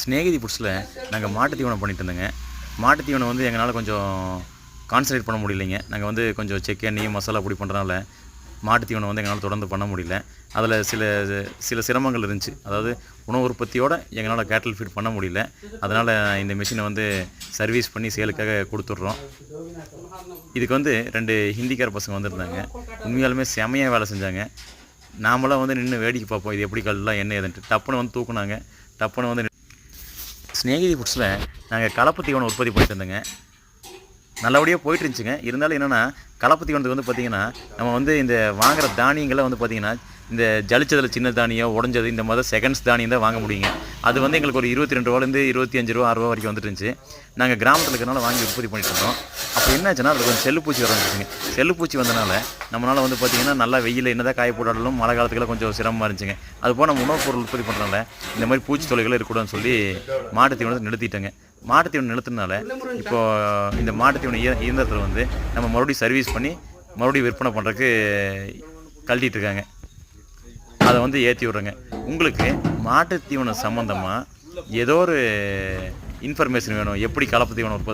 ஸ்நேகிதி புட்ஸில் நாங்கள் மாட்டு தீவனம் பண்ணிட்டு இருந்தோங்க. மாட்டு தீவனம் வந்து எங்களால் கொஞ்சம் கான்சன்ட்ரேட் பண்ண முடியலைங்க. நாங்கள் வந்து கொஞ்சம் செக் மசாலா பொடி பண்ணுறதுனால மாட்டு தீவனம் வந்து எங்களால் தொடர்ந்து பண்ண முடியல. அதில் சில சில சிரமங்கள் இருந்துச்சு. அதாவது உணவு உற்பத்தியோடு எங்களால் கேட்டல் ஃபீட் பண்ண முடியல. அதனால் இந்த மிஷினை வந்து சர்வீஸ் பண்ணி சேலுக்காக கொடுத்துட்றோம். இதுக்கு வந்து ரெண்டு ஹிந்திக்கார பசங்க வந்திருந்தாங்க. உண்மையாலுமே செமையாக வேலை செஞ்சாங்க. நாமளாம் வந்து நின்று வேடிக்கை பார்ப்போம். இது எப்படி கல்லாம் என்ன ஏதுன்ட்டு. டப்புன்னு வந்து தூக்குனாங்க. டப்புன்னு வந்து ஸ்நேகிதி ஃபுட்ஸில் நாங்கள் கலப்பு தீவனம் உற்பத்தி பண்ணிட்டு இருந்தோங்க. நல்லபடியாக போயிட்டு இருந்துச்சுங்க. இருந்தாலும் என்னென்னா கலப்பு தீவனத்துக்கு வந்து பார்த்திங்கன்னா நம்ம வந்து இந்த வாங்குகிற தானியங்களை வந்து பார்த்திங்கன்னா இந்த ஜலிச்சதில் சின்ன தானியம் உடஞ்சது இந்த மாதிரி செகண்ட்ஸ் தானியம் தான் வாங்க முடியுங்க. அது வந்து எங்களுக்கு ஒரு இருபத்தி ரெண்டு ரூபாலேருந்து இருபத்தி அஞ்சு ரூபா ஆறு ரூபா வரைக்கும் வந்துட்டு இருந்துச்சு நாங்கள் கிராமத்தில் இருக்கிறனால வாங்கி உற்பத்தி பண்ணிட்டு இருந்தோம் அப்போ என்னாச்சுன்னா அதில் கொஞ்சம் செல்லுப்பூச்சி வந்துருச்சுங்க செல்லுப்பூச்சி வந்தனால நம்மளால் வந்து பார்த்திங்கன்னா நல்லா வெயில் என்னதான் காய போட்டாலும் மழை காலத்துக்குலாம் கொஞ்சம் சிரமமாக இருந்துச்சுங்க. அது போல் நம்ம உணவுப் பொருள் உற்பத்தி பண்ணுறதுனால இந்த மாதிரி பூச்சி தொலைகள் இருக்கக்கூடாதுன்னு சொல்லி மாட்டு தீவனத்தை நிறுத்திட்டேங்க. மாட்டு தீவனம் நிறுத்தினால இப்போது இந்த மாட்டு தீவன இயந்திரத்தில் வந்து நம்ம மறுபடியும் சர்வீஸ் பண்ணி மறுபடியும் விற்பனை பண்ணுறதுக்கு கழட்டிகிட்டு இருக்காங்க. அதை வந்து ஏற்றி விட்றேங்க. உங்களுக்கு மாட்டு தீவனம் சம்மந்தமாக ஏதோ ஒரு இன்ஃபர்மேஷன் வேணும். எப்படி கலப்பு தீவனம் உற்பத்தி